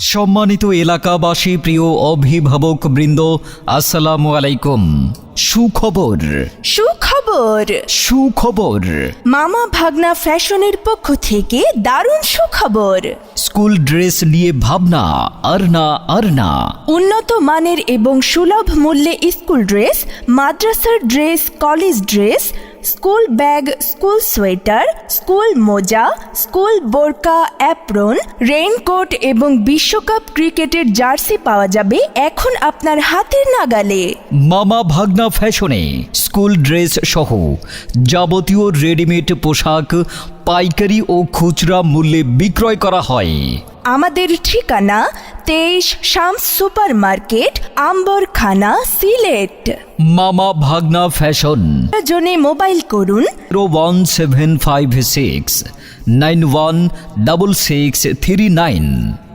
সম্মানিত এলাকাবাসী প্রিয় অভিভাবক বৃন্দ আসসালামু আলাইকুম। সুখবর। সুখবর। সুখবর। মামা ভাগনা ফ্যাশনের পক্ষ থেকে দারুণ সুখবর। স্কুল ড্রেস নিয়ে ভাবনা আর না আর না। উন্নত মানের এবং সুলভ মূল্যে স্কুল ড্রেস মাদ্রাসার dress college dress school bag school sweater school মোজা স্কুল বোরকা অ্যাপ্রন রেইনকোট এবং বিশ্বকাপ ক্রিকেটের জার্সি পাওয়া যাবে এখন আপনার হাতের নাগালে। মামা ভাগনা ফ্যাশনে স্কুল ড্রেস সহ যাবতীয় রেডিমেড পোশাক পাইকারি ও খুচরা মূল্যে বিক্রয় করা হয়। আমাদের ঠিকানা তেইশ Shams super market Ambarkhana Sylhet. Mama Bhagna fashion. জনে মোবাইল করুন। Zero one seven five six nine one double six three nine.